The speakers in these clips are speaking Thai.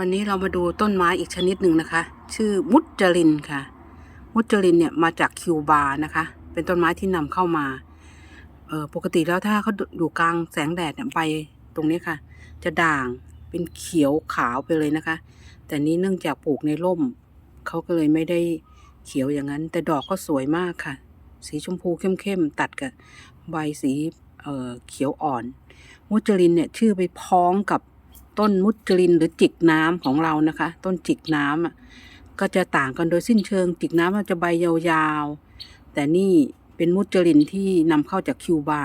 วันนี้เรามาดูต้นไม้อีกชนิดหนึ่งนะคะ ชื่อมุจจรินค่ะ มุจจรินเนี่ยมาจากคิวบานะคะ เป็นต้นไม้ที่นำเข้ามาเออปกติแล้วถ้าเขาอยู่กลางแสงแดดเนี่ยใบตรงนี้ค่ะ จะด่างเป็นเขียวขาวไปเลยนะคะ แต่นี้เนื่องจากปลูกในร่มเขาก็เลยไม่ได้เขียวอย่างนั้น แต่ดอกก็สวยมากค่ะ สีชมพูเข้มๆตัดกับใบสีเอ่อเขียวอ่อน มุจลินเนี่ยชื่อไปพ้องกับ ต้นมุจลินหรือจิกน้ำของเรานะคะ ต้นจิกน้ำอะก็จะต่างกันโดยสิ้นเชิง จิกน้ำมันจะใบยาวๆ แต่นี่เป็นมุจลินที่นำเข้าจากคิวบา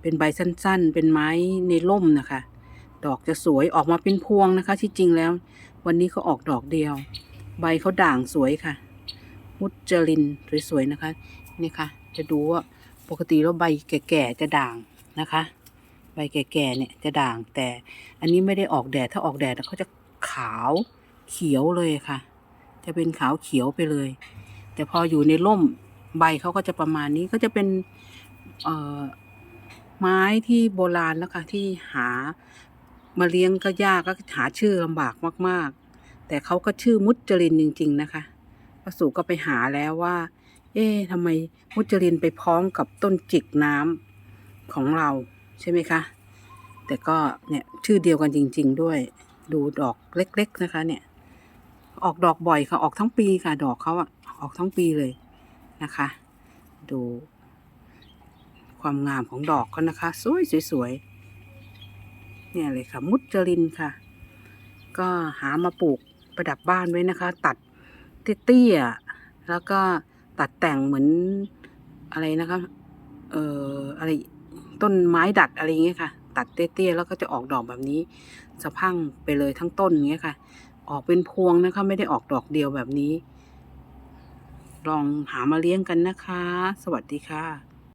เป็นใบสั้นๆ เป็นไม้ในร่มนะคะ ดอกจะสวยออกมาเป็นพวงนะคะ ที่จริงแล้ว วันนี้เขาออกดอกเดียว ใบเขาด่างสวยค่ะ มุจลินสวยๆนะคะ นี่ค่ะ จะดูว่าปกติแล้วใบแก่ๆจะด่างนะคะ ใบแก่ๆเนี่ยจะด่างแต่ อันนี้ไม่ได้ออกแดดถ้าออกแดดเขาจะขาวเขียวเลยค่ะ จะเป็นขาวเขียวไปเลย แต่พออยู่ในร่มใบเขาก็จะประมาณนี้ก็จะเป็นไม้ที่โบราณแล้วค่ะที่หามาเลี้ยงก็ยากก็หาชื่อลำบากมาก ๆ แต่เขาก็ชื่อมุจลินจริง ๆ นะคะพระสุก็ไปหาแล้วว่า เอ๊ะทำไมมุจลินไปพ้องกับต้นจิกน้ำของเรา ใช่ไหมคะ แต่ก็เนี่ยชื่อเดียวกันจริง ๆ ด้วย ดูดอกเล็ก ๆนะคะ เนี่ย ออกดอกบ่อยค่ะ ออกทั้งปีค่ะ ดอกเขาอะออกทั้งปีเลยนะคะ ดู ความงามของดอกเขานะคะ สวยสวยๆเนี่ยเลยค่ะ มุจลินค่ะ ก็หามาปลูกประดับบ้านไว้นะคะ ตัดเตี้ยๆแล้วก็ตัดแต่งเหมือนอะไรนะคะ เอ่ออะไร ต้นไม้ดัดอะไรเงี้ยค่ะ ตัดเตี้ยๆแล้วก็จะออกดอกแบบนี้สะพังไปเลยทั้งต้นเงี้ยค่ะ ออกเป็นพวงนะคะไม่ได้ออกดอกเดียวแบบนี้ ลองหามาเลี้ยงกันนะคะ สวัสดีค่ะ